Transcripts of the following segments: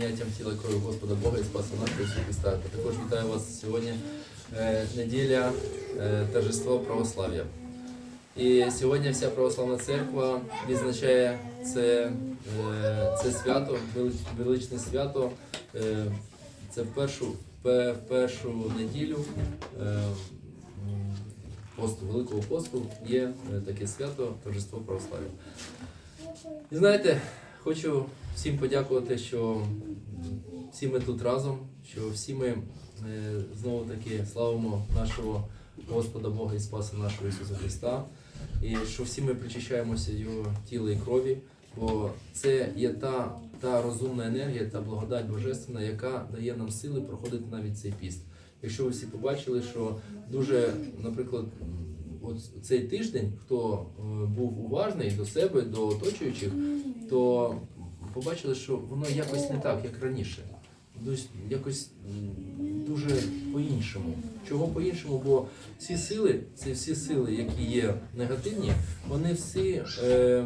прийняттям тіла крові Господа Бога і Спаса нашого Ісуса Христа. Також вітаю вас сьогодні е, неділя е, торжество православ'я. І сьогодні вся православна церква відзначає це, е, це свято, величне свято. Це в першу, пе- першу неділю посту, Великого посту є таке свято торжество православ'я. І знаєте, хочу всім подякувати, що всі ми тут разом, що всі ми е, знову таки славимо нашого Господа Бога і Спаса нашого Ісуса Христа, і що всі ми причащаємося Його тіла і крові, бо це є та, та розумна енергія, та благодать Божественна, яка дає нам сили проходити навіть цей піст. Якщо ви всі побачили, що дуже, наприклад, от цей тиждень, хто е, був уважний до себе, до оточуючих, то побачили, що воно якось не так, як раніше. Якось дуже по-іншому. Чого по-іншому? Бо всі сили, ці всі сили, які є негативні, вони всі е,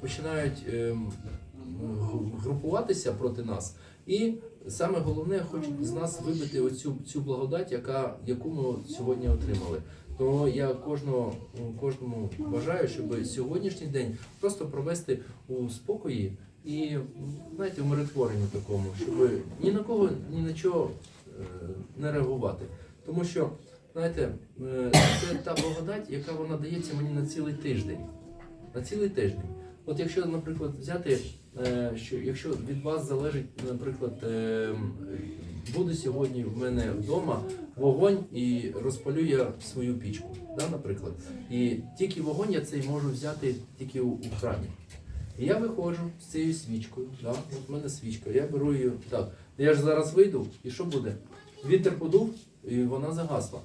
починають е, групуватися проти нас. І саме головне, хочуть з нас вибити оцю цю благодать, яка, яку ми сьогодні отримали. Тому я кожного, кожному бажаю, щоб сьогоднішній день просто провести у спокої і знаєте, в такому, щоб ні на кого, ні на чого е, не реагувати. Тому що, знаєте, е, це та благодать, яка вона дається мені на цілий тиждень. На цілий тиждень. От якщо, наприклад, взяти, е, що якщо від вас залежить, наприклад, буде сьогодні в мене вдома вогонь і розпалю я свою пічку, да, наприклад. І тільки вогонь я цей можу взяти тільки у храмі. І я виходжу з цією свічкою, да, от в мене свічка, я беру її так. Я ж зараз вийду, і що буде? Вітер подув, і вона загасла.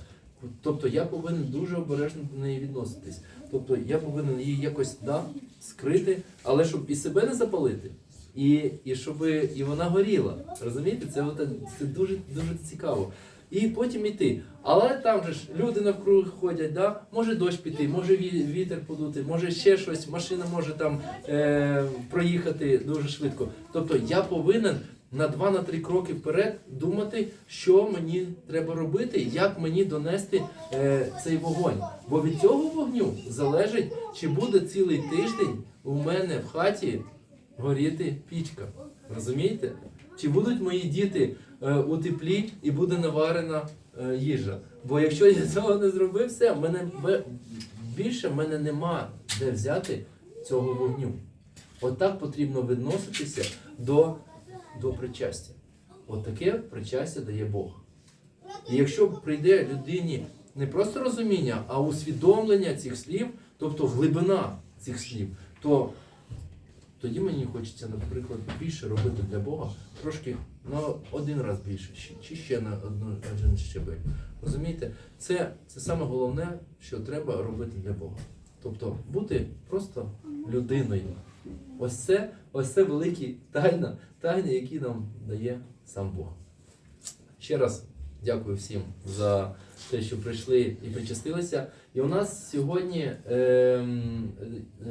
Тобто я повинен дуже обережно до неї відноситись. Тобто я повинен її якось да, скрити, але щоб і себе не запалити, і, і щоб і вона горіла. Розумієте, це, це дуже, дуже цікаво. І потім іти. Але там же ж люди навкруги ходять, да? може дощ піти, може вітер подути, може ще щось, машина може там е, проїхати дуже швидко. Тобто я повинен на 2-3 кроки вперед думати, що мені треба робити, як мені донести е, цей вогонь. Бо від цього вогню залежить, чи буде цілий тиждень у мене в хаті горіти пічка. Розумієте? Чи будуть мої діти е, у теплі і буде наварена е, їжа? Бо якщо я цього не зробив, все, мене більше в мене нема де взяти цього вогню. Отак потрібно відноситися до, до причастя. От причастя дає Бог. І якщо прийде людині не просто розуміння, а усвідомлення цих слів, тобто глибина цих слів, то тоді мені хочеться, наприклад, більше робити для Бога, трошки на один раз більше, чи- ще на одну, один щебель. Розумієте, це, це саме головне, що треба робити для Бога. Тобто бути просто людиною. Ось це, ось це великі тайна, тайни, які нам дає сам Бог. Ще раз дякую всім за те, що прийшли і причастилися. І у нас сьогодні ем, е,